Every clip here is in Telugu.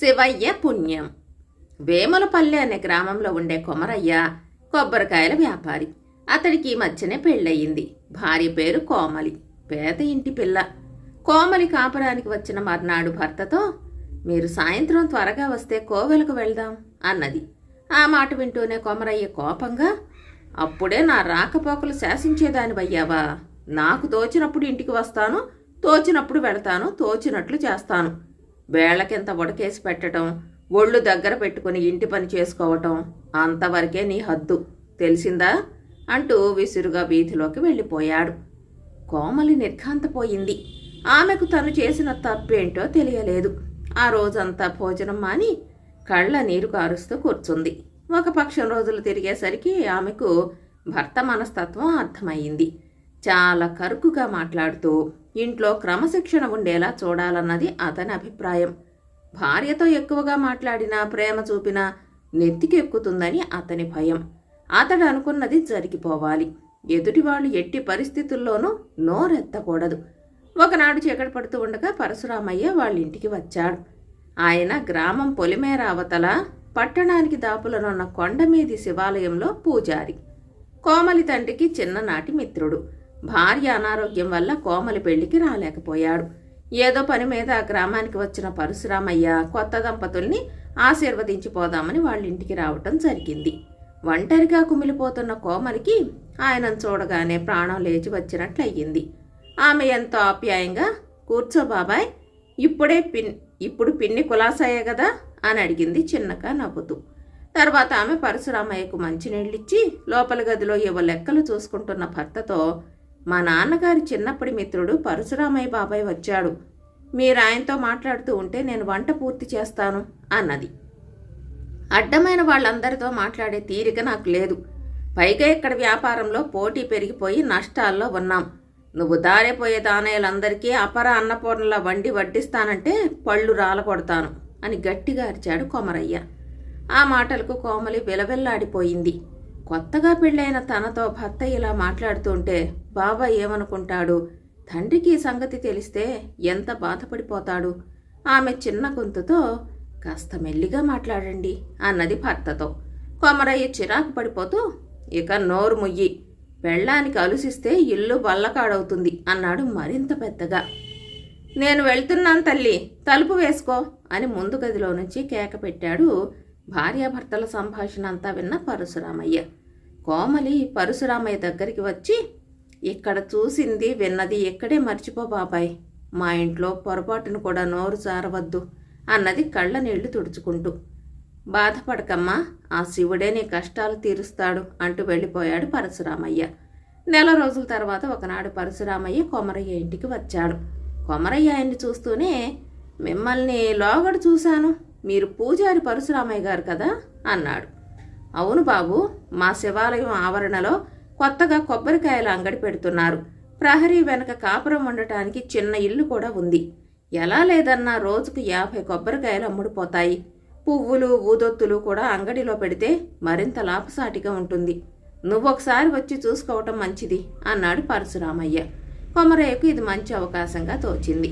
శివయ్య పుణ్యం. వేములపల్లె అనే గ్రామంలో ఉండే కొమరయ్య కొబ్బరికాయల వ్యాపారి. అతడికి ఈ మధ్యనే పెళ్ళయింది. భార్య పేరు కోమలి. పేద ఇంటి పిల్ల. కోమలి కాపురానికి వచ్చిన మర్నాడు భర్తతో మీరు సాయంత్రం త్వరగా వస్తే కోవెలకు వెళ్దాం అన్నది. ఆ మాట వింటూనే కొమరయ్య కోపంగా అప్పుడే నా రాకపోకలు శాసించేదానివయ్యావా? నాకు తోచినప్పుడు ఇంటికి వస్తాను తోచినప్పుడు వెళతాను తోచినట్లు చేస్తాను. వేళ్ళకింత ఉడకేసి పెట్టడం ఒళ్ళు దగ్గర పెట్టుకుని ఇంటి పని చేసుకోవటం అంతవరకే నీ హద్దు. తెలిసిందా? అంటూ విసురుగా వీధిలోకి వెళ్ళిపోయాడు. కోమలి నిర్ఘాంతపోయింది. ఆమెకు తను చేసిన తప్పేంటో తెలియలేదు. ఆ రోజంతా భోజనం మాని కళ్ళ నీరు కారుస్తూ కూర్చుంది. ఒక పక్షం రోజులు తిరిగేసరికి ఆమెకు భర్త మనస్తత్వం అర్థమయ్యింది. చాలా కరుకుగా మాట్లాడుతూ ఇంట్లో క్రమశిక్షణ ఉండేలా చూడాలన్నది అతని అభిప్రాయం. భార్యతో ఎక్కువగా మాట్లాడినా ప్రేమ చూపినా నెత్తికెక్కుతుందని అతని భయం. అతడు అనుకున్నది జరిగిపోవాలి. ఎదుటివాళ్ళు ఎట్టి పరిస్థితుల్లోనూ నోరెత్తకూడదు. ఒకనాడు చీకటి పడుతూ ఉండగా పరశురామయ్య వాళ్ళ ఇంటికి వచ్చాడు. ఆయన గ్రామం పొలిమేర అవతల పట్టణానికి దాపులనున్న కొండమీది శివాలయంలో పూజారి. కోమలి తండ్రికి చిన్ననాటి మిత్రుడు. భార్య అనారోగ్యం వల్ల కోమలి పెళ్ళికి రాలేకపోయాడు. ఏదో పని మీద గ్రామానికి వచ్చిన పరశురామయ్య కొత్త దంపతుల్ని ఆశీర్వదించి పోదామని వాళ్ళ ఇంటికి రావటం జరిగింది. ఒంటరిగా కుమిలిపోతున్న కోమలికి ఆయనను చూడగానే ప్రాణం లేచి వచ్చినట్లయింది. ఆమె ఎంతో ఆప్యాయంగా కూర్చో బాబాయ్ ఇప్పుడే పిన్ ఇప్పుడు పిన్ని కులాసాయే కదా అని అడిగింది చిన్నగా నవ్వుతూ. తర్వాత ఆమె పరశురామయ్యకు మంచినీళ్ళిచ్చి లోపల గదిలో ఏవో లెక్కలు చూసుకుంటున్న భర్తతో మా నాన్నగారి చిన్నప్పటి మిత్రుడు పరశురామయ్య బాబాయ్ వచ్చాడు. మీరు ఆయనతో మాట్లాడుతూ ఉంటే నేను వంట పూర్తి చేస్తాను అన్నది. అడ్డమైన వాళ్ళందరితో మాట్లాడే తీరిక నాకు లేదు. పైగా ఇక్కడ వ్యాపారంలో పోటీ పెరిగిపోయి నష్టాల్లో ఉన్నాం. నువ్వు దారిపోయే దానయ్యలందరికీ అపర అన్నపూర్ణలా వండి వడ్డిస్తానంటే పళ్ళు రాలకొడతాను అని గట్టిగా అరిచాడు కొమరయ్య. ఆ మాటలకు కోమలి విలవెల్లాడిపోయింది. కొత్తగా పెళ్ళైన తనతో భర్త ఇలా మాట్లాడుతుంటే బాబాయ్ ఏమనుకుంటాడు? తండ్రికి ఈ సంగతి తెలిస్తే ఎంత బాధపడిపోతాడు? ఆమె చిన్న గొంతుతో కాస్త మెల్లిగా మాట్లాడండి అన్నది భర్తతో. కొమరయ్య చిరాకు పడిపోతూ ఇక నోరు ముయ్యి. పెళ్ళానికి అలుసిస్తే ఇల్లు బల్లకాడవుతుంది అన్నాడు మరింత పెద్దగా. నేను వెళ్తున్నాను తల్లి. తలుపు వేసుకో అని ముందు గదిలో నుంచి కేక పెట్టాడు భార్యాభర్తల సంభాషణ అంతా విన్న పరశురామయ్య. కోమలి పరశురామయ్య దగ్గరికి వచ్చి ఇక్కడ చూసింది విన్నది ఇక్కడే మర్చిపో బాబాయ్. మా ఇంట్లో పొరపాటును కూడా నోరు జారవద్దు అన్నది కళ్ళ నీళ్ళు తుడుచుకుంటూ. బాధపడకమ్మా ఆ శివుడే నీ కష్టాలు తీరుస్తాడు అంటూ వెళ్ళిపోయాడు పరశురామయ్య. నెల రోజుల తర్వాత ఒకనాడు పరశురామయ్య కొమరయ్య ఇంటికి వచ్చాడు. కొమరయ్య ఆయన్ని చూస్తూనే మిమ్మల్ని లోగడు చూశాను. మీరు పూజారి పరశురామయ్య గారు కదా? అన్నాడు. అవును బాబు మా శివాలయం ఆవరణలో కొత్తగా కొబ్బరికాయల అంగడి పెడుతున్నారు. ప్రహరీ వెనక కాపురం ఉండటానికి చిన్న ఇల్లు కూడా ఉంది. ఎలా లేదన్నా రోజుకు యాభై కొబ్బరికాయలు అమ్ముడుపోతాయి. పువ్వులు ఊదొత్తులు కూడా అంగడిలో పెడితే మరింత లాభసాటిగా ఉంటుంది. నువ్వొకసారి వచ్చి చూసుకోవటం మంచిది అన్నాడు పరశురామయ్య. కొమరయ్యకు ఇది మంచి అవకాశంగా తోచింది.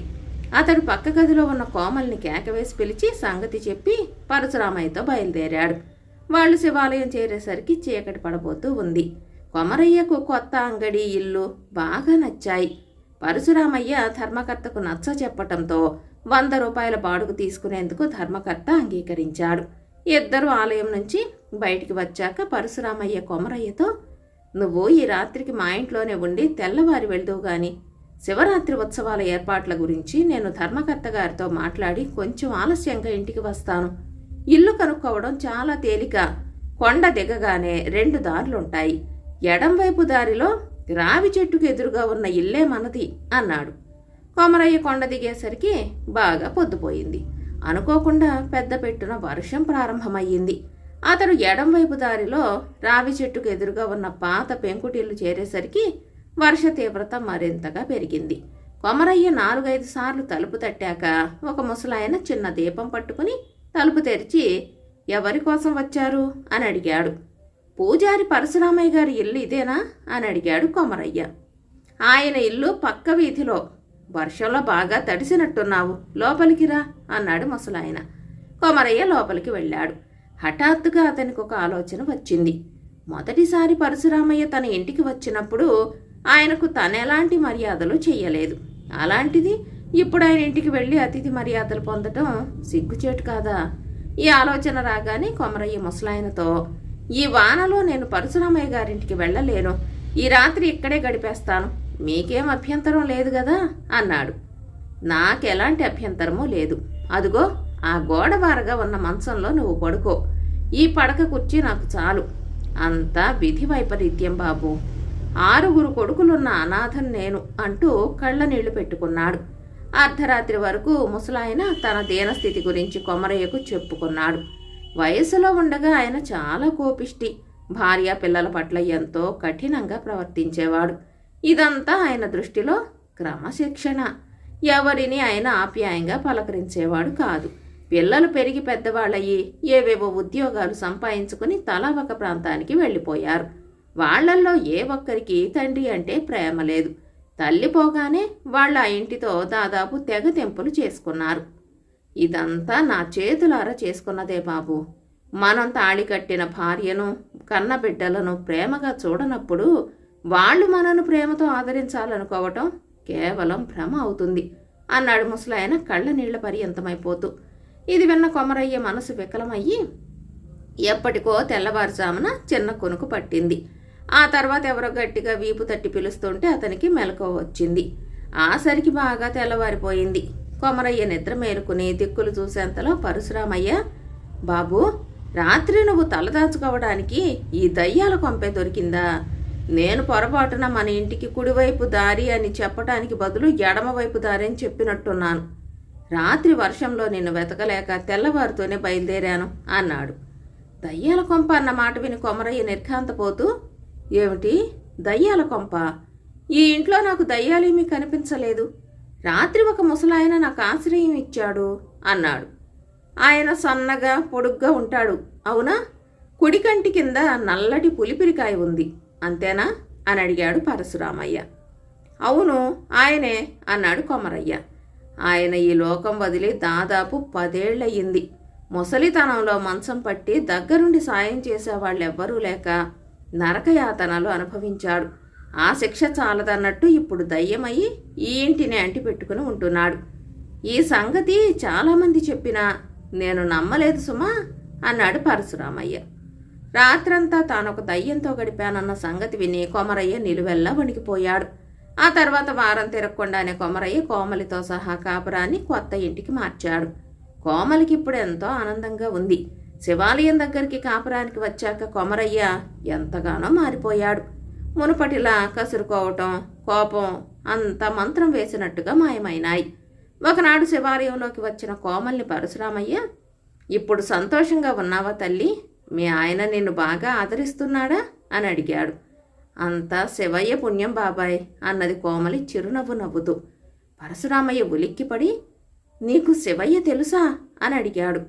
అతడు పక్క గదిలో ఉన్న కోమల్ని కేకవేసి పిలిచి సంగతి చెప్పి పరశురామయ్యతో బయలుదేరాడు. వాళ్ళు శివాలయం చేరేసరికి చీకటి పడబోతూ ఉంది. కొమరయ్యకు కొత్త అంగడి ఇల్లు బాగా నచ్చాయి. పరశురామయ్య ధర్మకర్తకు నచ్చ చెప్పటంతో వంద రూపాయల బాడుగు తీసుకునేందుకు ధర్మకర్త అంగీకరించాడు. ఇద్దరు ఆలయం నుంచి బయటికి వచ్చాక పరశురామయ్య కొమరయ్యతో నువ్వు ఈ రాత్రికి మా ఇంట్లోనే ఉండి తెల్లవారి వెళ్దువు గాని. శివరాత్రి ఉత్సవాల ఏర్పాట్ల గురించి నేను ధర్మకర్త గారితో మాట్లాడి కొంచెం ఆలస్యంగా ఇంటికి వస్తాను. ఇల్లు కనుక్కోవడం చాలా తేలిక. కొండ దిగగానే రెండు దారులుంటాయి. ఎడంవైపు దారిలో రావి చెట్టుకు ఎదురుగా ఉన్న ఇల్లే మనది అన్నాడు. కొమరయ్య కొండ దిగేసరికి బాగా పొద్దుపోయింది. అనుకోకుండా పెద్ద పెట్టున వర్షం ప్రారంభమయ్యింది. అతడు ఎడంవైపు దారిలో రావి చెట్టుకు ఎదురుగా ఉన్న పాత పెంకుటిల్లు చేరేసరికి వర్ష తీవ్రత మరింతగా పెరిగింది. కొమరయ్య నాలుగైదు సార్లు తలుపు తట్టాక ఒక ముసలాయన చిన్న దీపం పట్టుకుని తలుపు తెరిచి ఎవరి కోసం వచ్చారు? అని అడిగాడు. పూజారి పరశురామయ్య గారి ఇల్లు ఇదేనా? అని అడిగాడు కొమరయ్య. ఆయన ఇల్లు పక్క వీధిలో. వర్షంలో బాగా తడిసినట్టున్నావు. లోపలికి రా అన్నాడు ముసలాయన. కొమరయ్య లోపలికి వెళ్ళాడు. హఠాత్తుగా అతనికి ఒక ఆలోచన వచ్చింది. మొదటిసారి పరశురామయ్య తన ఇంటికి వచ్చినప్పుడు ఆయనకు తనెలాంటి మర్యాదలు చెయ్యలేదు. అలాంటిది ఇప్పుడు ఆయన ఇంటికి వెళ్ళి అతిథి మర్యాదలు పొందటం సిగ్గుచేటు కాదా? ఈ ఆలోచన రాగానే కొమరయ్య ముసలాయనతో ఈ వానలో నేను పరశురామయ్య గారింటికి వెళ్ళలేను. ఈ రాత్రి ఇక్కడే గడిపేస్తాను. మీకేం అభ్యంతరం లేదు కదా అన్నాడు. నాకెలాంటి అభ్యంతరమూ లేదు. అదుగో ఆ గోడ వారగా ఉన్న మంచంలో నువ్వు పడుకో. ఈ పడక కుర్చీ నాకు చాలు. అంతా విధి వైపరీత్యం బాబు. ఆరుగురు కొడుకులున్న అనాథం నేను అంటూ కళ్ళ నీళ్ళు పెట్టుకున్నాడు. అర్ధరాత్రి వరకు ముసలాయన తన దీనస్థితి గురించి కొమరయ్యకు చెప్పుకున్నాడు. వయసులో ఉండగా ఆయన చాలా కోపిష్టి. భార్య పిల్లల పట్ల ఎంతో కఠినంగా ప్రవర్తించేవాడు. ఇదంతా ఆయన దృష్టిలో క్రమశిక్షణ. ఎవరిని ఆయన ఆప్యాయంగా పలకరించేవాడు కాదు. పిల్లలు పెరిగి పెద్దవాళ్ళయ్యి ఏవేవో ఉద్యోగాలు సంపాదించుకుని తలా ఒక ప్రాంతానికి వెళ్ళిపోయారు. వాళ్ళల్లో ఏ ఒక్కరికి తండ్రి అంటే ప్రేమ లేదు. తల్లి పోగానే వాళ్ళ ఇంటితో దాదాపు తెగ తెంపులు చేసుకున్నారు. ఇదంతా నా చేతులారా చేసుకున్నదే బాబు. మనం తాళి కట్టిన భార్యను కన్నబిడ్డలను ప్రేమగా చూడనప్పుడు వాళ్ళు మనను ప్రేమతో ఆదరించాలనుకోవటం కేవలం భ్రమ అవుతుంది అన్నాడు ముసలాయన కళ్ళ నీళ్ళ పర్యంతమైపోతూ. ఇది విన్న కొమరయ్య మనసు వికలమయ్యి ఎప్పటికో తెల్లవారుజామున చిన్న కొనుకు పట్టింది. ఆ తర్వాత ఎవరో గట్టిగా వీపు తట్టి పిలుస్తుంటే అతనికి మెలకువ వచ్చింది. ఆసరికి బాగా తెల్లవారిపోయింది. కొమరయ్య నిద్ర మేలుకుని దిక్కులు చూసేంతలో పరశురామయ్య బాబు రాత్రి నువ్వు తలదాచుకోవడానికి ఈ దయ్యాల కొంపే దొరికిందా? నేను పొరపాటున మన ఇంటికి కుడివైపు దారి అని చెప్పటానికి బదులు ఎడమవైపు దారి అని చెప్పినట్టున్నాను. రాత్రి వర్షంలో నిన్ను వెతకలేక తెల్లవారుతోనే బయలుదేరాను అన్నాడు. దయ్యాల కొంప అన్న మాట విని కొమరయ్య నిర్ఘాంతపోతూ ఏమిటి? దయ్యాల కొంప? ఈ ఇంట్లో నాకు దయ్యాలేమీ కనిపించలేదు. రాత్రి ఒక ముసలాయన నాకు ఆశ్రయం ఇచ్చాడు అన్నాడు. ఆయన సన్నగా పొడుగ్గా ఉంటాడు. అవునా? కుడికంటి కింద నల్లటి పులిపిరికాయ ఉంది. అంతేనా? అని అడిగాడు పరశురామయ్య. అవును ఆయనే అన్నాడు కొమరయ్య. ఆయన ఈ లోకం వదిలి దాదాపు పదేళ్ళయ్యింది ముసలితనంలో మంచం పట్టి దగ్గరుండి సాయం చేసేవాళ్ళెవ్వరూ లేక నరకయాతనలు అనుభవించాడు. ఆ శిక్ష చాలదన్నట్టు ఇప్పుడు దయ్యమయ్యి ఈ ఇంటిని అంటి పెట్టుకుని ఉంటున్నాడు. ఈ సంగతి చాలామంది చెప్పినా నేను నమ్మలేదు సుమా అన్నాడు పరశురామయ్య. రాత్రంతా తానొక దయ్యంతో గడిపానన్న సంగతి విని కొమరయ్య నిలువెల్లా వణికిపోయాడు. ఆ తర్వాత వారం తిరగకుండానే కొమరయ్య కోమలితో సహా కాపురాన్ని కొత్త ఇంటికి మార్చాడు. కోమలికి ఇప్పుడు ఎంతో ఆనందంగా ఉంది. శివాలయం దగ్గరికి కాపురానికి వచ్చాక కొమరయ్య ఎంతగానో మారిపోయాడు. మునుపటిలా కసురుకోవటం కోపం అంత మంత్రం వేసినట్టుగా మాయమైనాయి. ఒకనాడు శివాలయంలోకి వచ్చిన కోమల్ని పరశురామయ్య ఇప్పుడు సంతోషంగా ఉన్నావా తల్లి? మీ ఆయన నిన్ను బాగా ఆదరిస్తున్నాడా? అని అడిగాడు. అంతా శివయ్య పుణ్యం బాబాయ్ అన్నది కోమలి చిరునవ్వు నవ్వుతూ. పరశురామయ్య ఉలిక్కిపడి నీకు శివయ్య తెలుసా? అని అడిగాడు.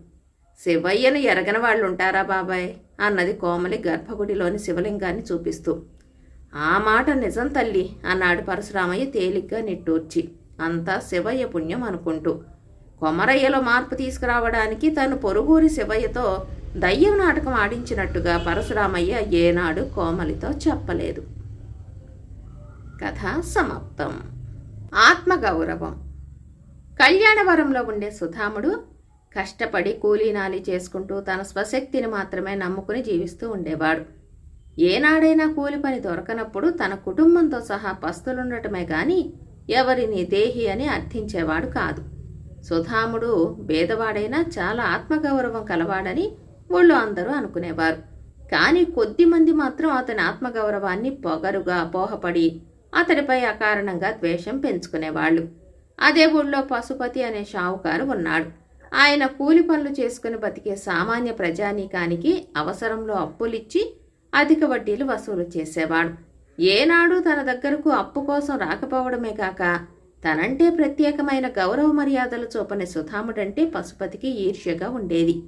శివయ్యను ఎరగని వాళ్ళు ఉంటారా బాబాయ్? అన్నది కోమలి గర్భగుడిలోని శివలింగాన్ని చూపిస్తూ. ఆ మాట నిజం తల్లి అన్నాడు పరశురామయ్య తేలిగ్గా నిట్టూర్చి. అంతా శివయ్య పుణ్యం అనుకుంటూ. కొమరయ్యలో మార్పు తీసుకురావడానికి తను పొరుగురి శివయ్యతో దయ్యం నాటకం ఆడించినట్టుగా పరశురామయ్య ఏనాడు కోమలితో చెప్పలేదు. కథ సమాప్తం. ఆత్మగౌరవం. కళ్యాణవరంలో ఉండే సుధాముడు కష్టపడి కూలీనాలి చేసుకుంటూ తన స్వశక్తిని మాత్రమే నమ్ముకుని జీవిస్తూ ఉండేవాడు. ఏనాడైనా కూలి పని దొరకనప్పుడు తన కుటుంబంతో సహా పస్తులుండటమే గాని ఎవరిని దేహి అని అర్థించేవాడు కాదు. సుధాముడు భేదవాడైనా చాలా ఆత్మగౌరవం కలవాడని ఊళ్ళో అందరూ అనుకునేవారు. కానీ కొద్దిమంది మాత్రం అతని ఆత్మగౌరవాన్ని పొగరుగా అపోహపడి అతడిపై అకారణంగా ద్వేషం పెంచుకునేవాళ్ళు. అదే ఊళ్ళో పశుపతి అనే షావుకారు ఉన్నాడు. ఆయన కూలి పనులు చేసుకుని బతికే సామాన్య ప్రజానీకానికి అవసరంలో అప్పులిచ్చి అధిక వడ్డీలు వసూలు చేసేవాడు. ఏనాడు తన దగ్గరకు అప్పు కోసం రాకపోవడమే కాక తనంటే ప్రత్యేకమైన గౌరవ మర్యాదలు చూపని సుధాముడంటే పశుపతికి ఈర్ష్యగా ఉండేది.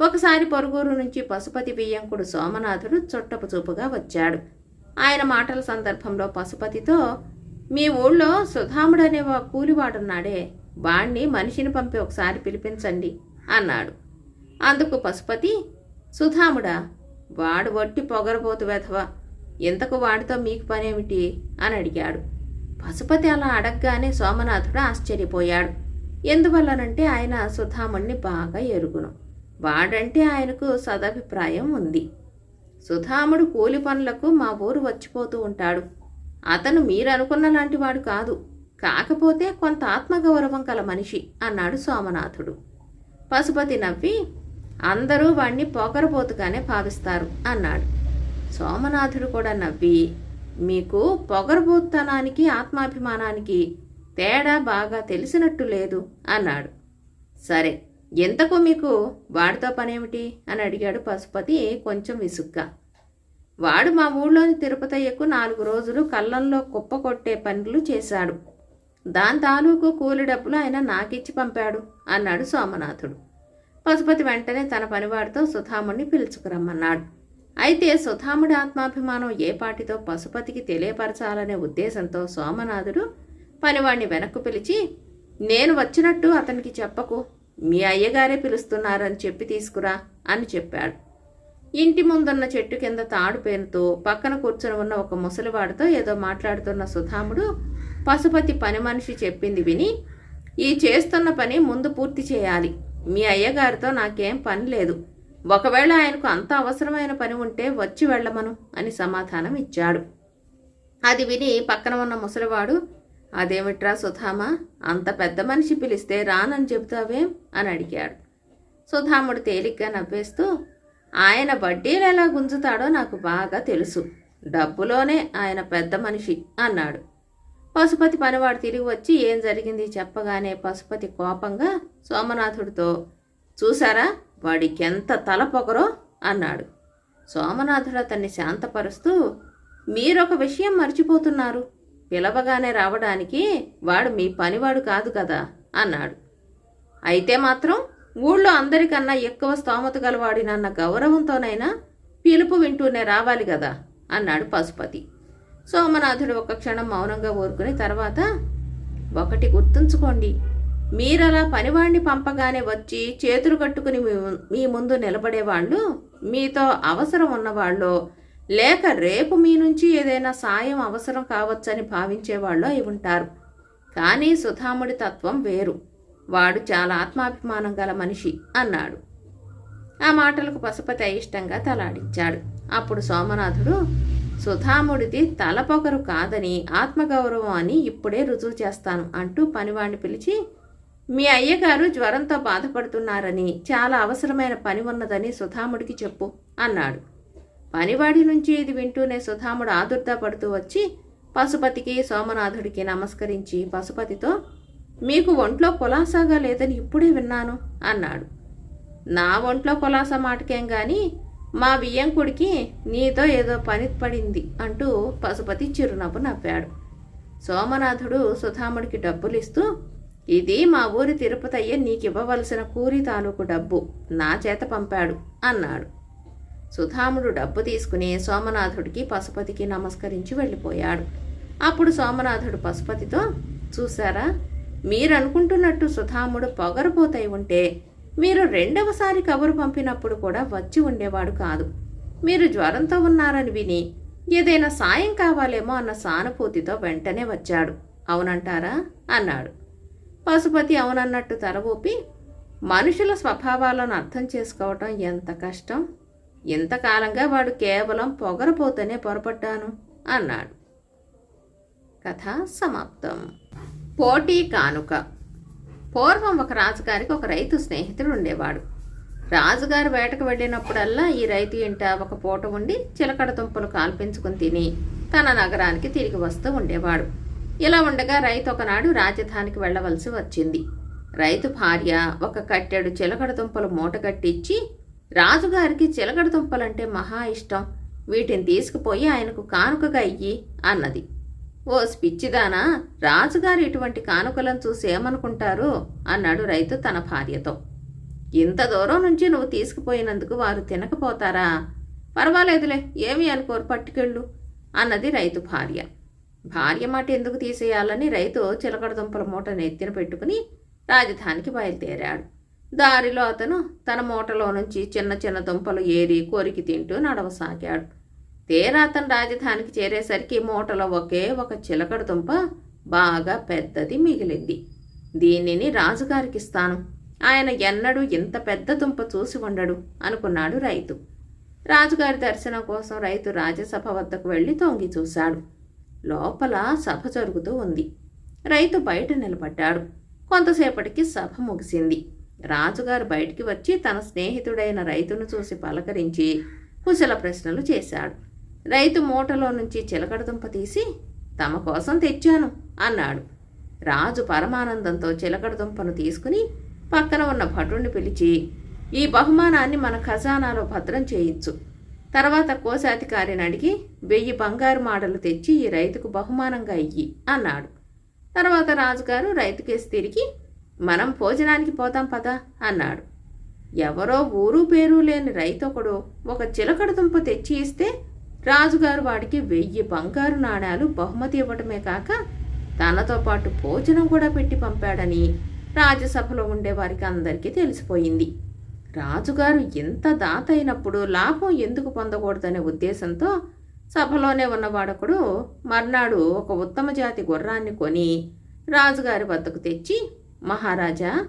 ఒకసారి పొరుగురు నుంచి పశుపతి బియ్యంకుడు సోమనాథుడు చుట్టపు చూపుగా వచ్చాడు. ఆయన మాటల సందర్భంలో పశుపతితో మీ ఊళ్ళో సుధాముడనే ఓ కూలివాడున్నాడే వాణ్ణి మనిషిని పంపి ఒకసారి పిలిపించండి అన్నాడు. అందుకు పశుపతి సుధాముడా వాడు వట్టి పొగరబోతు వెధవ ఇంతకు వాడితో మీకు పనేమిటి? అని అడిగాడు. పశుపతి అలా అడగగానే సోమనాథుడు ఆశ్చర్యపోయాడు. ఎందువల్లనంటే ఆయన సుధాముణ్ణి బాగా ఎరుగును. వాడంటే ఆయనకు సదభిప్రాయం ఉంది. సుధాముడు కూలి పనులకు మా ఊరు వచ్చిపోతూ ఉంటాడు. అతను మీరు అనుకున్న లాంటి వాడు కాదు. కాకపోతే కొంత ఆత్మగౌరవం కల మనిషి అన్నాడు సోమనాథుడు. పశుపతి నవ్వి అందరూ వాణ్ణి పొగరబోతుగానే భావిస్తారు అన్నాడు. సోమనాథుడు కూడా నవ్వి మీకు పొగరబోత్తనానికి ఆత్మాభిమానానికి తేడా బాగా తెలిసినట్టు లేదు అన్నాడు. సరే ఎంతకు మీకు? వాడితో పనేమిటి? అని అడిగాడు పశుపతి కొంచెం విసుగ్గా. వాడు మా ఊళ్ళోని తిరుపతయ్యకు నాలుగు రోజులు కళ్ళంలో కుప్ప కొట్టే పనులు చేశాడు. దాని తాలూకు కూలి డబ్బులు ఆయన నాకిచ్చి పంపాడు అన్నాడు సోమనాథుడు. పశుపతి వెంటనే తన పనివాడితో సుధాముడిని పిలుచుకురమ్మన్నాడు. అయితే సుధాముడి ఆత్మాభిమానం ఏ పాటితో పశుపతికి తెలియపరచాలనే ఉద్దేశంతో సోమనాథుడు పనివాడిని వెనక్కు పిలిచి నేను వచ్చినట్టు అతనికి చెప్పకు. మీ అయ్యగారే పిలుస్తున్నారని చెప్పి తీసుకురా అని చెప్పాడు. ఇంటి ముందున్న చెట్టు కింద తాడు పేనుతూ పక్కన కూర్చొని ఉన్న ఒక ముసలివాడితో ఏదో మాట్లాడుతున్న సుధాముడు పశుపతి పని మనిషి చెప్పింది విని ఈ చేస్తున్న పని ముందు పూర్తి చేయాలి. మీ అయ్యగారితో నాకేం పని లేదు. ఒకవేళ ఆయనకు అంత అవసరమైన పని ఉంటే వచ్చి వెళ్ళమను అని సమాధానం ఇచ్చాడు. అది విని పక్కన ఉన్న ముసలివాడు అదేమిట్రా సుధామా అంత పెద్ద మనిషి పిలిస్తే రానని చెబుతావేం? అని అడిగాడు. సుధాముడు తేలిగ్గా నవ్వేస్తూ ఆయన వడ్డీలు ఎలా గుంజుతాడో నాకు బాగా తెలుసు. డబ్బులోనే ఆయన పెద్ద మనిషి అన్నాడు. పశుపతి పనివాడు తిరిగి వచ్చి ఏం జరిగింది చెప్పగానే పశుపతి కోపంగా సోమనాథుడితో చూసారా వాడికి ఎంత తల పొగరో? అన్నాడు. సోమనాథుడు అతన్ని శాంతపరుస్తూ మీరొక విషయం మర్చిపోతున్నారు. పిలవగానే రావడానికి వాడు మీ పనివాడు కాదు కదా? అన్నాడు. అయితే మాత్రం ఊళ్ళో అందరికన్నా ఎక్కువ స్తోమత గలవాడినన్న గౌరవంతోనైనా పిలుపు వింటూనే రావాలి కదా? అన్నాడు పశుపతి. సోమనాథుడు ఒక క్షణం మౌనంగా ఊరుకుని తర్వాత ఒకటి గుర్తుంచుకోండి. మీరలా పనివాణ్ణి పంపగానే వచ్చి చేతులు కట్టుకుని మీ ముందు నిలబడేవాళ్ళు మీతో అవసరం ఉన్నవాళ్ళు లేక రేపు మీ నుంచి ఏదైనా సాయం అవసరం కావచ్చని భావించేవాళ్ళు అయి ఉంటారు. కానీ సుధాముడి తత్వం వేరు. వాడు చాలా ఆత్మాభిమానం గల మనిషి అన్నాడు. ఆ మాటలకు పశుపతి అయిష్టంగా తలాడించాడు. అప్పుడు సోమనాథుడు సుధాముడిది తలపొగరు కాదని ఆత్మగౌరవం అని ఇప్పుడే రుజువు చేస్తాను అంటూ పనివాణ్ణి పిలిచి మీ అయ్యగారు జ్వరంతో బాధపడుతున్నారని చాలా అవసరమైన పని ఉన్నదని సుధాముడికి చెప్పు అన్నాడు. పనివాడి నుంచి ఇది వింటూనే సుధాముడు ఆదుర్దా పడుతూ వచ్చి పశుపతికి సోమనాథుడికి నమస్కరించి పశుపతితో మీకు ఒంట్లో కులాసాగా లేదని ఇప్పుడే విన్నాను అన్నాడు. నా ఒంట్లో కులాసా మాటకేం కానీ మా బియ్యంకుడికి నీతో ఏదో పని పడింది అంటూ పశుపతి చిరునవ్వు నవ్వాడు. సోమనాథుడు సుధాముడికి డబ్బులిస్తూ ఇది మా ఊరి తిరుపతయ్య నీకివ్వవలసిన కూరి తాలూకు డబ్బు నా చేత పంపాడు అన్నాడు. సుధాముడు డబ్బు తీసుకుని సోమనాథుడికి పశుపతికి నమస్కరించి వెళ్ళిపోయాడు. అప్పుడు సోమనాథుడు పశుపతితో చూసారా మీరు అనుకుంటున్నట్టు సుధాముడు పొగరపోతై ఉంటే మీరు రెండవసారి కబురు పంపినప్పుడు కూడా వచ్చి ఉండేవాడు కాదు. మీరు జ్వరంతో ఉన్నారని విని ఏదైనా సాయం కావాలేమో అన్న సానుభూతితో వెంటనే వచ్చాడు. అవునంటారా? అన్నాడు. పశుపతి అవునన్నట్టు తల ఊపి మనుషుల స్వభావాలను అర్థం చేసుకోవటం ఎంత కష్టం? ఇంతకాలంగా వాడు కేవలం పొగరపోతేనే పొరపడ్డాను అన్నాడు. కథ సమాప్తం. పోటీ కానుక. పూర్వం ఒక రాజుగారికి ఒక రైతు స్నేహితుడు ఉండేవాడు. రాజుగారు వేటకు వెళ్ళినప్పుడల్లా ఈ రైతు ఇంట ఒక పూట ఉండి చిలకడ దుంపలు కాల్పించుకుని తిని తన నగరానికి తిరిగి వస్తూ ఉండేవాడు. ఇలా ఉండగా రైతు ఒకనాడు రాజధానికి వెళ్ళవలసి వచ్చింది. రైతు భార్య ఒక కట్టెడు చిలకడ దుంపలు మూట కట్టించి రాజుగారికి చిలకడ దుంపలంటే మహా ఇష్టం. వీటిని తీసుకుపోయి ఆయనకు కానుకగా ఇయ్యి అన్నది. ఓ స్పిచ్చిదానా రాజుగారు ఇటువంటి కానుకలను చూసి ఏమనుకుంటారు? అన్నాడు రైతు తన భార్యతో. ఇంత దూరం నుంచి నువ్వు తీసుకుపోయినందుకు వారు తినకపోతారా? పర్వాలేదులే ఏమి అనుకోరు పట్టుకెళ్ళు అన్నది రైతు భార్య. భార్య మాట ఎందుకు తీసేయాలని రైతు చిలకడదుంపల మూట మూటను ఎత్తిన పెట్టుకుని రాజధానికి బయలుదేరాడు. దారిలో అతను తన మూటలో నుంచి చిన్న చిన్న దుంపలు ఏరి కొరికి తింటూ నడవసాగాడు. తీరా అతను రాజధానికి చేరేసరికి మూటలో ఒకే ఒక చిలకడ దుంప బాగా పెద్దది మిగిలింది. దీనిని రాజుగారికి ఇస్తాను. ఆయన ఎన్నడూ ఇంత పెద్ద దుంప చూసి ఉండడు అనుకున్నాడు రైతు. రాజుగారి దర్శనం కోసం రైతు రాజ్యసభ వద్దకు వెళ్ళి తొంగి చూశాడు. లోపల సభ జరుగుతూ ఉంది. రైతు బయట నిలబడ్డాడు. కొంతసేపటికి సభ ముగిసింది. రాజుగారు బయటికి వచ్చి తన స్నేహితుడైన రైతును చూసి పలకరించి కుశల ప్రశ్నలు చేశాడు. రైతు మూటలో నుంచి చిలకడదుంప తీసి తమ కోసం తెచ్చాను అన్నాడు. రాజు పరమానందంతో చిలకడదుంపను తీసుకుని పక్కన ఉన్న భటుణ్ణి పిలిచి ఈ బహుమానాన్ని మన ఖజానాలో భద్రం చేయించు తర్వాత కోశాధికారిని అడిగి వెయ్యి బంగారు మాడలు తెచ్చి ఈ రైతుకు బహుమానంగా ఇయ్యి అన్నాడు. తర్వాత రాజుగారు రైతుకేసి తిరిగి మనం భోజనానికి పోతాం పదా అన్నాడు. ఎవరో ఊరు పేరు లేని రైతు ఒకడు ఒక చిలకడ దుంప తెచ్చి ఇస్తే రాజుగారు వాడికి వెయ్యి బంగారు నాణాలు బహుమతి ఇవ్వటమే కాక తనతో పాటు భోజనం కూడా పెట్టి పంపాడని రాజ్యసభలో ఉండే వారికి అందరికీ తెలిసిపోయింది. రాజుగారు ఇంత దాత అయినప్పుడు లాభం ఎందుకు పొందకూడదనే ఉద్దేశంతో సభలోనే ఉన్నవాడొకడు మర్నాడు ఒక ఉత్తమ జాతి గుర్రాన్ని కొని రాజుగారి వద్దకు తెచ్చి మహారాజా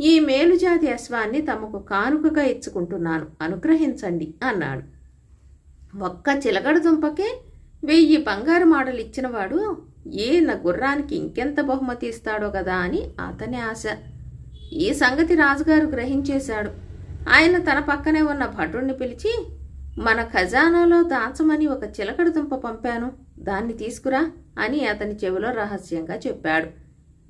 ఈ మేలుజాతి అశ్వాన్ని తమకు కానుకగా ఇచ్చుకుంటున్నాను. అనుగ్రహించండి అన్నాడు. ఒక్క చిలకడ దుంపకే వెయ్యి బంగారు మాడలు ఇచ్చినవాడు నా గుర్రానికి ఇంకెంత బహుమతి ఇస్తాడో కదా అని అతని ఆశ. ఈ సంగతి రాజుగారు గ్రహించేశాడు. ఆయన తన పక్కనే ఉన్న భటుణ్ణి పిలిచి మన ఖజానాలో దాచమని ఒక చిలకడ దుంప పంపాను. దాన్ని తీసుకురా అని అతని చెవిలో రహస్యంగా చెప్పాడు.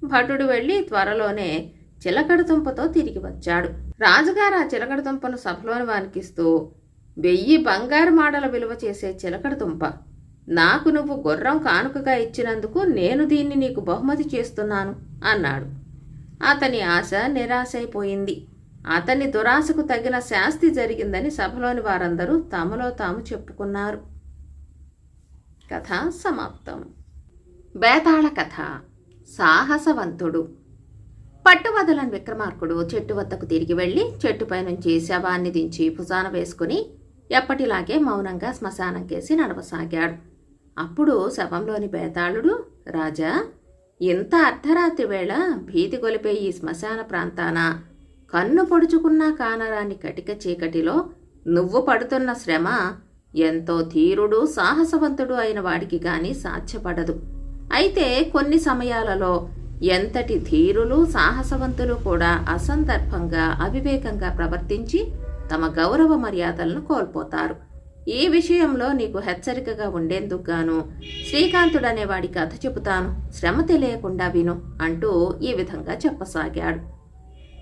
భటుడు వెళ్ళి త్వరలోనే చిలకడ దుంపతో తిరిగి వచ్చాడు. రాజుగారు ఆ చిలకడ దుంపను సభలోని వానికిస్తూ వెయ్యి బంగారు మాడల విలువ చేసే చిలకడ దుంప. నాకు నువ్వు గుర్రం కానుకగా ఇచ్చినందుకు నేను దీన్ని నీకు బహుమతి చేస్తున్నాను అన్నాడు. అతని ఆశ నిరాశైపోయింది. అతని దురాశకు తగిన శాస్తి జరిగిందని సభలోని వారందరూ తమలో తాము చెప్పుకున్నారు. కథ సమాప్తం. బేతాళ కథ. సాహసవంతుడు. పట్టువదలని విక్రమార్కుడు చెట్టు వద్దకు తిరిగి వెళ్ళి చెట్టుపై నుంచి శవాన్ని దించి భుజాన వేసుకుని ఎప్పటిలాగే మౌనంగా శ్మశానంకేసి నడవసాగాడు. అప్పుడు శవంలోని బేతాళుడు రాజా ఇంత అర్ధరాత్రి వేళ భీతి గొలిపే ఈ శ్మశాన ప్రాంతాన కన్ను పొడుచుకున్న కానరాని కటిక చీకటిలో నువ్వు పడుతున్న శ్రమ ఎంతో ధీరుడు సాహసవంతుడు అయిన వాడికి గాని సాధ్యపడదు. అయితే కొన్ని సమయాలలో ఎంతటి ధీరులు సాహసవంతులు కూడా అసందర్భంగా అవివేకంగా ప్రవర్తించి తమ గౌరవ మర్యాదలను కోల్పోతారు. ఈ విషయంలో నీకు హెచ్చరికగా ఉండేందుకు గాను శ్రీకాంతుడనే వాడి కథ చెబుతాను. శ్రమ తెలియకుండా విను అంటూ ఈ విధంగా చెప్పసాగాడు.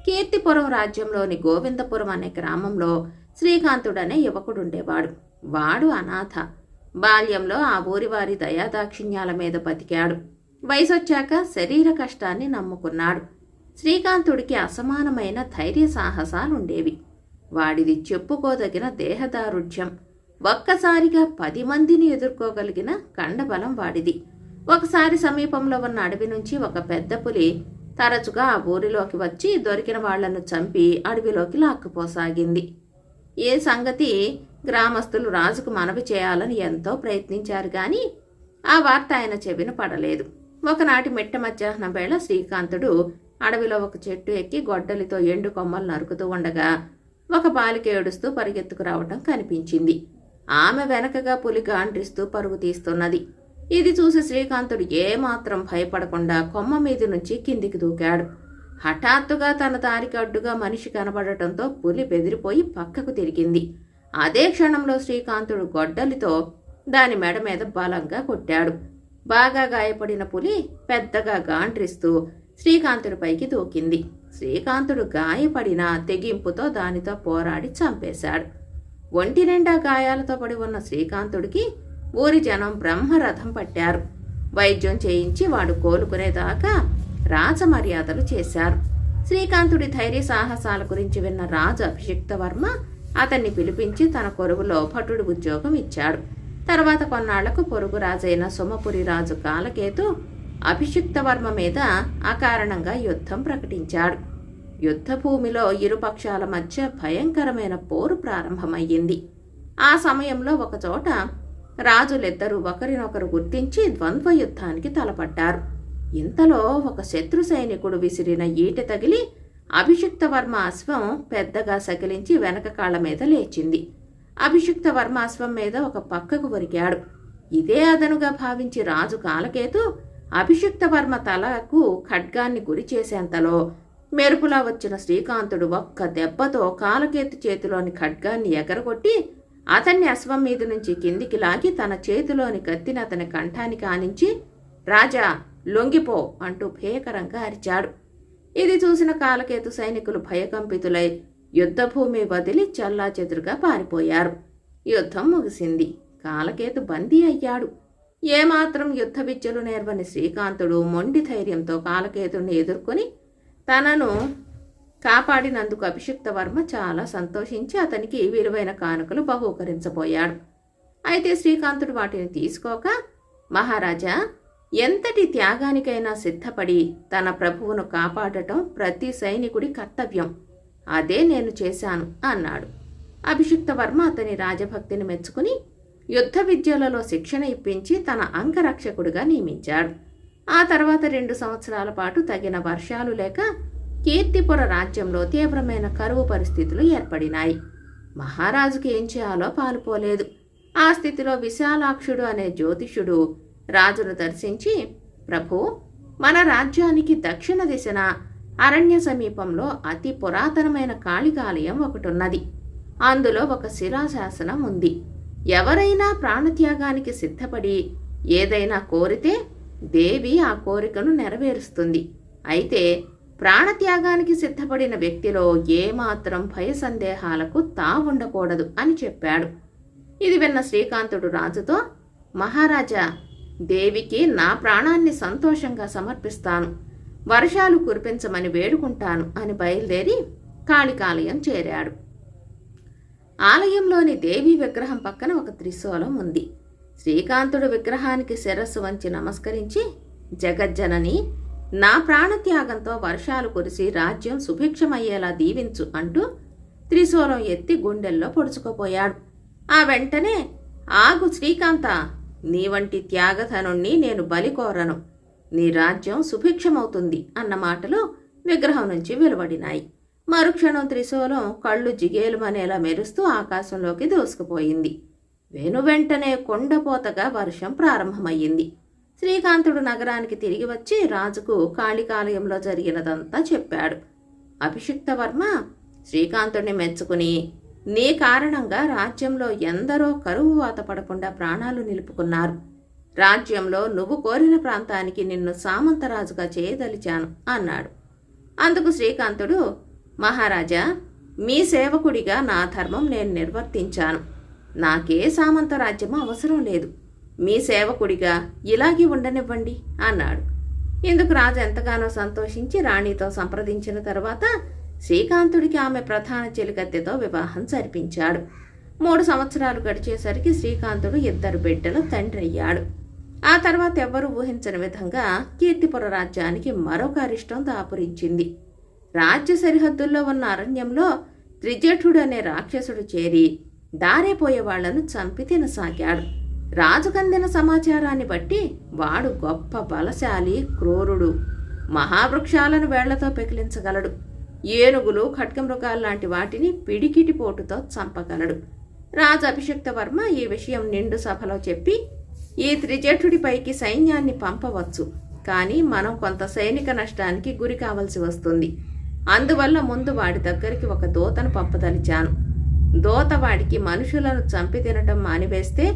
కీర్తిపురం రాజ్యంలోని గోవిందపురం అనే గ్రామంలో శ్రీకాంతుడనే యువకుడుండేవాడు. వాడు అనాథ. బాల్యంలో ఆ ఊరి వారి దయాదాక్షిణ్యాల మీద బతికాడు. వయసొచ్చాక శరీర కష్టాన్ని నమ్ముకున్నాడు. శ్రీకాంతుడికి అసమానమైన ధైర్య సాహసాలుండేవి. వాడిది చెప్పుకోదగిన దేహదారుఢ్యం. ఒక్కసారిగా పది మందిని ఎదుర్కోగలిగిన కండబలం వాడిది. ఒకసారి సమీపంలో ఉన్న అడవి నుంచి ఒక పెద్ద పులి తరచుగా ఆ ఊరిలోకి వచ్చి దొరికిన వాళ్ళను చంపి అడవిలోకి లాక్కుపోసాగింది. ఏ సంగతి? గ్రామస్తులు రాజుకు మనవి చేయాలని ఎంతో ప్రయత్నించారు గాని ఆ వార్త ఆయన చెవిన పడలేదు. ఒకనాటి మిట్ట మధ్యాహ్నం వేళ శ్రీకాంతుడు అడవిలో ఒక చెట్టు ఎక్కి గొడ్డలితో ఎండు కొమ్మలు నరుకుతూ ఉండగా ఒక బాలిక ఏడుస్తూ పరిగెత్తుకు రావటం కనిపించింది. ఆమె వెనకగా పులి గాండ్రిస్తూ పరుగు తీస్తున్నది. ఇది చూసి శ్రీకాంతుడు ఏమాత్రం భయపడకుండా కొమ్మ మీద నుంచి కిందికి దూకాడు. హఠాత్తుగా తన దారికి అడ్డుగా మనిషి కనబడటంతో పులి బెదిరిపోయి పక్కకు తిరిగింది. అదే క్షణంలో శ్రీకాంతుడు గొడ్డలితో దాని మెడ మీద బలంగా కొట్టాడు. బాగా గాయపడిన పులి పెద్దగా గాండ్రిస్తూ శ్రీకాంతుడిపైకి దూకింది. శ్రీకాంతుడు గాయపడిన తెగింపుతో దానితో పోరాడి చంపేశాడు. ఒంటి నిండా గాయాలతో పడి ఉన్న శ్రీకాంతుడికి ఊరి జనం బ్రహ్మరథం పట్టారు. వైద్యం చేయించి వాడు కోలుకునేదాకా రాజమర్యాదలు చేశారు. శ్రీకాంతుడి ధైర్య సాహసాల గురించి విన్న రాజు అభిషిక్తవర్మ అతన్ని పిలిపించి తన కొరువులో భటుడు ఉద్యోగం ఇచ్చాడు. తర్వాత కొన్నాళ్ళకు పొరుగు రాజైన సోమపురి రాజు కాలకేతు అభిషిక్తవర్మ మీద అకారణంగా యుద్ధం ప్రకటించాడు. యుద్ధభూమిలో ఇరుపక్షాల మధ్య భయంకరమైన పోరు ప్రారంభమయ్యింది. ఆ సమయంలో ఒకచోట రాజులిద్దరూ ఒకరినొకరు గుర్తించి ద్వంద్వ యుద్ధానికి తలపడ్డారు. ఇంతలో ఒక శత్రు సైనికుడు విసిరిన ఈట తగిలి అభిషిక్త వర్మ అశ్వం పెద్దగా సకిలించి వెనక కాళ్ళ మీద లేచింది. అభిషిక్త వర్మ అశ్వం మీద ఒక పక్కకు ఒరిగాడు. ఇదే అదనుగా భావించి రాజు కాలకేతు అభిషిక్త వర్మ తలకు ఖడ్గాన్ని గురి చేసేంతలో మెరుపులా వచ్చిన శ్రీకాంతుడు ఒక్క దెబ్బతో కాలకేతు చేతిలోని ఖడ్గాన్ని ఎగరగొట్టి అతన్ని అశ్వం మీద నుంచి కిందికి లాగి తన చేతిలోని కత్తిని అతని కంఠానికి ఆనించి రాజా లొంగిపో అంటూ భీకరంగా అరిచాడు. ఇది చూసిన కాలకేతు సైనికులు భయకంపితులై యుద్ధభూమి వదిలి చల్లాచెదురుగా పారిపోయారు. యుద్ధం ముగిసింది. కాలకేతు బందీ అయ్యాడు. ఏమాత్రం యుద్ధ విద్యలు నేర్వని శ్రీకాంతుడు మొండి ధైర్యంతో కాలకేతుడిని ఎదుర్కొని తనను కాపాడినందుకు అభిషిక్త వర్మ చాలా సంతోషించి అతనికి విలువైన కానుకలు బహూకరించబోయాడు. అయితే శ్రీకాంతుడు వాటిని తీసుకోక మహారాజా ఎంతటి త్యాగానికైనా సిద్ధపడి తన ప్రభువును కాపాడటం ప్రతి సైనికుడి కర్తవ్యం. అదే నేను చేశాను అన్నాడు. అభిషిక్త వర్మ అతని రాజభక్తిని మెచ్చుకుని యుద్ధ విద్యలలో శిక్షణ ఇప్పించి తన అంగరక్షకుడిగా నియమించాడు. ఆ తర్వాత రెండు సంవత్సరాల పాటు తగిన వర్షాలు లేక కీర్తిపుర రాజ్యంలో తీవ్రమైన కరువు పరిస్థితులు ఏర్పడినాయి. మహారాజుకి ఏం చేయాలో పాలుపోలేదు. ఆ స్థితిలో విశాలాక్షుడు అనే జ్యోతిషుడు రాజును దర్శించి ప్రభు మన రాజ్యానికి దక్షిణ దిశన అరణ్య సమీపంలో అతి పురాతనమైన కాళికాలయం ఒకటున్నది. అందులో ఒక శిలాశాసనం ఉంది. ఎవరైనా ప్రాణత్యాగానికి సిద్ధపడి ఏదైనా కోరితే దేవి ఆ కోరికను నెరవేరుస్తుంది. అయితే ప్రాణత్యాగానికి సిద్ధపడిన వ్యక్తిలో ఏమాత్రం భయ సందేహాలకు తావుండకూడదు అని చెప్పాడు. ఇది విన్న శ్రీకాంతుడు రాజుతో మహారాజా దేవికి నా ప్రాణాన్ని సంతోషంగా సమర్పిస్తాను. వర్షాలు కురిపించమని వేడుకుంటాను అని బయలుదేరి కాళికాలయం చేరాడు. ఆలయంలోని దేవి విగ్రహం పక్కన ఒక త్రిశూలం ఉంది. శ్రీకాంతుడు విగ్రహానికి శిరస్సు వంచి నమస్కరించి జగజ్జనని నా ప్రాణత్యాగంతో వర్షాలు కురిసి రాజ్యం సుభిక్షమయ్యేలా దీవించు అంటూ త్రిశూలం ఎత్తి గుండెల్లో పొడుచుకుపోయాడు. ఆ వెంటనే ఆగు శ్రీకాంత నీ వంటి త్యాగధనుణ్ణి నేను బలికోరను నీ రాజ్యం సుభిక్షమవుతుంది అన్న మాటలు విగ్రహం నుంచి వెలువడినాయి. మరుక్షణం త్రిశూలం కళ్ళు జిగేలుమనేలా మెరుస్తూ ఆకాశంలోకి దూసుకుపోయింది. వెను వెంటనే కొండపోతగా వర్షం ప్రారంభమయ్యింది. శ్రీకాంతుడు నగరానికి తిరిగి వచ్చి రాజుకు కాళికాలయంలో జరిగినదంతా చెప్పాడు. అభిషిక్త వర్మ శ్రీకాంతుడిని మెచ్చుకుని నీ కారణంగా రాజ్యంలో ఎందరో కరువు వాత పడకుండా ప్రాణాలు నిలుపుకున్నారు. రాజ్యంలో నువ్వు కోరిన ప్రాంతానికి నిన్ను సామంతరాజుగా చేయదలిచాను అన్నాడు. అందుకు శ్రీకాంతుడు మహారాజా మీ సేవకుడిగా నా ధర్మం నేను నిర్వర్తించాను. నాకే సామంత రాజ్యం అవసరం లేదు. మీ సేవకుడిగా ఇలాగే ఉండనివ్వండి అన్నాడు. ఇందుకు రాజు ఎంతగానో సంతోషించి రాణితో సంప్రదించిన తర్వాత శ్రీకాంతుడికి ఆమె ప్రధాన చెలికత్తెతో వివాహం జరిపించాడు. మూడు సంవత్సరాలు గడిచేసరికి శ్రీకాంతుడు ఇద్దరు బిడ్డలు తండ్రి అయ్యాడు. ఆ తర్వాత ఎవ్వరూ ఊహించని విధంగా కీర్తిపుర రాజ్యానికి మరొక అరిష్టం దాపురించింది. రాజ్య సరిహద్దుల్లో ఉన్న అరణ్యంలో త్రిజఠుడు అనే రాక్షసుడు చేరి దారేపోయే వాళ్ళను చంపి తినసాగాడు. రాజుకందిన సమాచారాన్ని బట్టి వాడు గొప్ప బలశాలి క్రూరుడు. మహావృక్షాలను వేళ్ళతో పెకిలించగలడు. ఏనుగులు ఖడ్గమృగాలు లాంటి వాటిని పిడికిటి పోటుతో చంపగలడు. రాజు అభిషిక్త వర్మ ఈ విషయం నిండు సభలో చెప్పి ఈ త్రిజఠుడిపైకి సైన్యాన్ని పంపవచ్చు. కానీ మనం కొంత సైనిక నష్టానికి గురి కావలసి వస్తుంది. అందువల్ల ముందు వాడి దగ్గరికి ఒక దూతను పంపదలిచాను. దూత వాడికి మనుషులను చంపి తినటం మానివేస్తే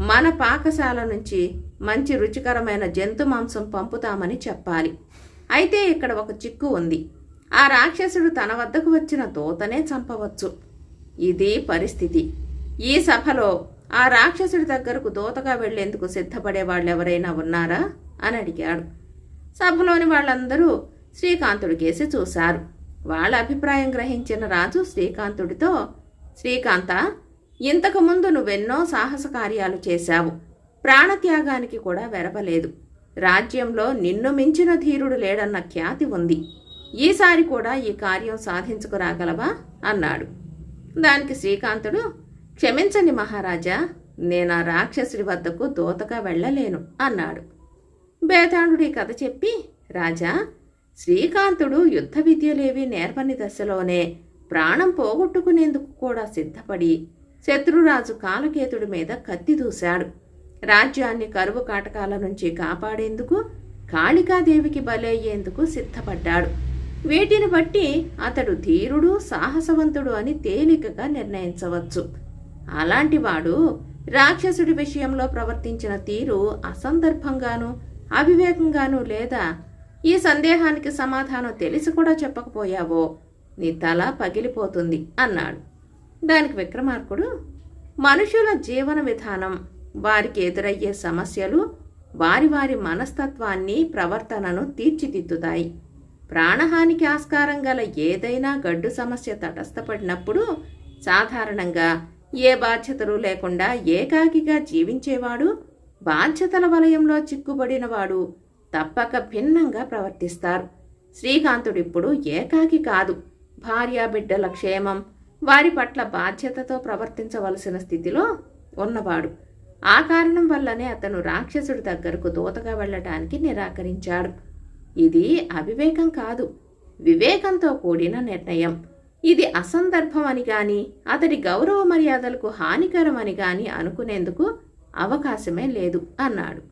మన పాకశాల నుంచి మంచి రుచికరమైన జంతు మాంసం పంపుతామని చెప్పాలి. అయితే ఇక్కడ ఒక చిక్కు ఉంది. ఆ రాక్షసుడు తన వద్దకు వచ్చిన దూతనే చంపవచ్చు. ఇది పరిస్థితి. ఈ సభలో ఆ రాక్షసుడి దగ్గరకు దూతగా వెళ్ళేందుకు సిద్ధపడే వాళ్ళెవరైనా ఉన్నారా? అని అడిగాడు. సభలోని వాళ్ళందరూ శ్రీకాంతుడి కేసి చూశారు. వాళ్ళ అభిప్రాయం గ్రహించిన రాజు శ్రీకాంతుడితో శ్రీకాంత ఇంతకుముందు నువ్వెన్నో సాహస కార్యాలు చేశావు. ప్రాణత్యాగానికి కూడా వెరపలేదు రాజ్యంలో నిన్ను మించిన ధీరుడు లేడన్న ఖ్యాతి ఉంది. ఈసారి కూడా ఈ కార్యం సాధించుకురాగలవా? అన్నాడు. దానికి శ్రీకాంతుడు క్షమించండి మహారాజా నేను ఆ రాక్షసుడి వద్దకు దూతగా వెళ్ళలేను అన్నాడు. బేతాళుడి కథ చెప్పి రాజా శ్రీకాంతుడు యుద్ధ విద్యలేవి నేర్పని దశలోనే ప్రాణం పోగొట్టుకునేందుకు కూడా సిద్ధపడి శత్రురాజు కాలకేతుడి మీద కత్తి దూశాడు. రాజ్యాన్ని కరువు కాటకాల నుంచి కాపాడేందుకు కాళికాదేవికి బలయ్యేందుకు సిద్ధపడ్డాడు. వీటిని బట్టి అతడు ధీరుడు సాహసవంతుడు అని తేలికగా నిర్ణయించవచ్చు. అలాంటివాడు రాక్షసుడి విషయంలో ప్రవర్తించిన తీరు అసందర్భంగాను అవివేకంగాను లేదా ఈ సందేహానికి సమాధానం తెలిసి కూడా చెప్పకపోయావో? నీ తల పగిలిపోతుంది అన్నాడు. దానికి విక్రమార్కుడు మనుషుల జీవన విధానం వారికి ఎదురయ్యే సమస్యలు వారి వారి మనస్తత్వాన్ని ప్రవర్తనను తీర్చిదిద్దుతాయి. ప్రాణహానికి ఆస్కారం గల ఏదైనా గడ్డు సమస్య తటస్థపడినప్పుడు సాధారణంగా ఏ బాధ్యతలు లేకుండా ఏకాకిగా జీవించేవాడు బాధ్యతల వలయంలో చిక్కుబడినవాడు తప్పక భిన్నంగా ప్రవర్తిస్తారు. శ్రీకాంతుడిప్పుడు ఏకాకి కాదు. భార్యాబిడ్డల క్షేమం వారి పట్ల బాధ్యతతో ప్రవర్తించవలసిన స్థితిలో ఉన్నవాడు. ఆ కారణం వల్లనే అతను రాక్షసుడి దగ్గరకు దూతగా వెళ్ళటానికి నిరాకరించాడు. ఇది అవివేకం కాదు. వివేకంతో కూడిన నిర్ణయం. ఇది అసందర్భమని కానీ గాని అతడి గౌరవ మర్యాదలకు హానికరమని గాని అనుకునేందుకు అవకాశమే లేదు అన్నాడు.